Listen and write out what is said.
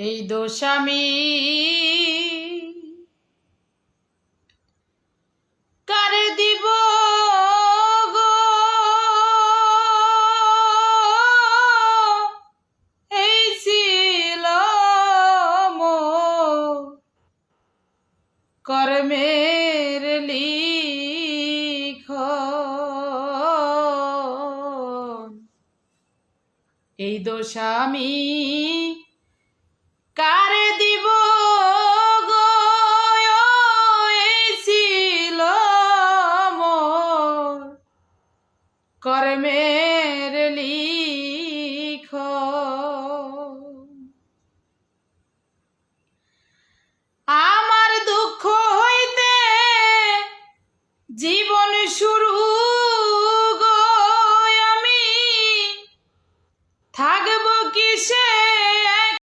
এই দোষামি কারে দিব গো? এই ছিল মোর কর্মের লিখন। এই দোষ আমি কর্মের লিখ। আমার দুঃখ হইতে জীবন শুরু আমি। থাকব কিসে?